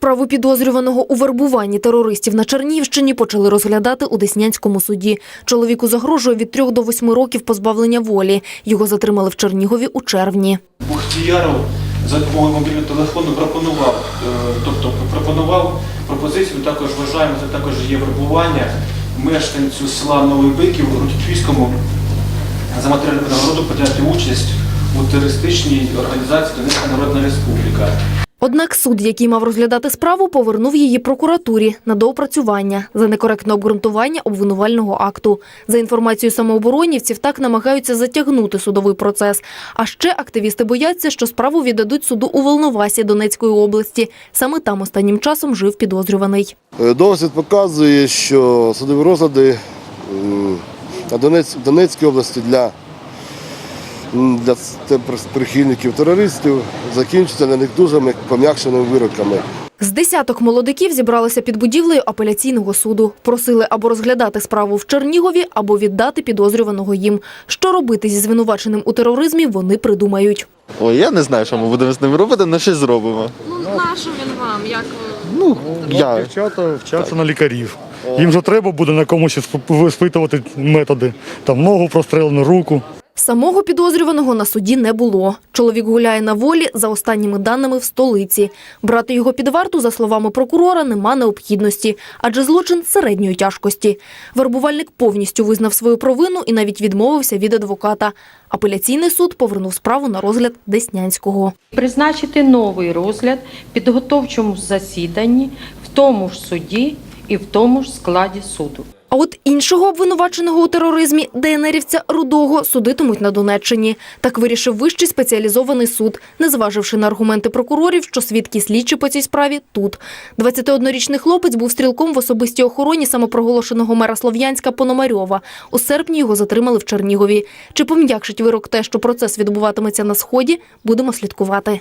Справу підозрюваного у вербуванні терористів на Чернігівщині почали розглядати у Деснянському суді. Чоловіку загрожує від трьох до восьми років позбавлення волі. Його затримали в Чернігові у червні. Бухтіяров за допомогою мобільного телефону пропонував, е, тобто пропонував пропозицію, також вважаємо, це також є вербування мешканцю села Новий Биків у Рутівському за матеріальну нагороду прийняти участь у терористичній організації Донецька Народна Республіка. Однак суд, який мав розглядати справу, повернув її прокуратурі на доопрацювання за некоректне обґрунтування обвинувального акту. За інформацією самооборонівців, так намагаються затягнути судовий процес. А ще активісти бояться, що справу віддадуть суду у Волновасі Донецької області. Саме там останнім часом жив підозрюваний. Е, Досвід показує, що судові розгляди на Донецькій області для, для прихильників терористів закінчуються для них дуже пом'якшеними вироками. З десяток молодиків зібралися під будівлею апеляційного суду. Просили або розглядати справу в Чернігові, або віддати підозрюваного їм. Що робити зі звинуваченим у тероризмі, вони придумають. Ой, я не знаю, що ми будемо з ним робити, але щось зробимо. Ну, нащо він вам? Як ви? Ну, я. Дівчата вчаться на лікарів. Їм же треба буде на комусь сп- спитувати методи. Там ногу прострелену, руку. Самого підозрюваного на суді не було. Чоловік гуляє на волі за останніми даними в столиці. Брати його під варту, за словами прокурора, нема необхідності, адже злочин середньої тяжкості. Вербувальник повністю визнав свою провину і навіть відмовився від адвоката. Апеляційний суд повернув справу на розгляд Деснянського. Призначити новий розгляд підготовчому засіданні в тому ж суді і в тому ж складі суду. А от іншого обвинуваченого у тероризмі ДНРівця Рудого судитимуть на Донеччині. Так вирішив вищий спеціалізований суд, не зваживши на аргументи прокурорів, що свідки слідчі по цій справі тут. 21-річний хлопець був стрілком в особистій охороні самопроголошеного мера Слов'янська Пономарьова. У серпні його затримали в Чернігові. Чи пом'якшить вирок те, що процес відбуватиметься на сході, будемо слідкувати.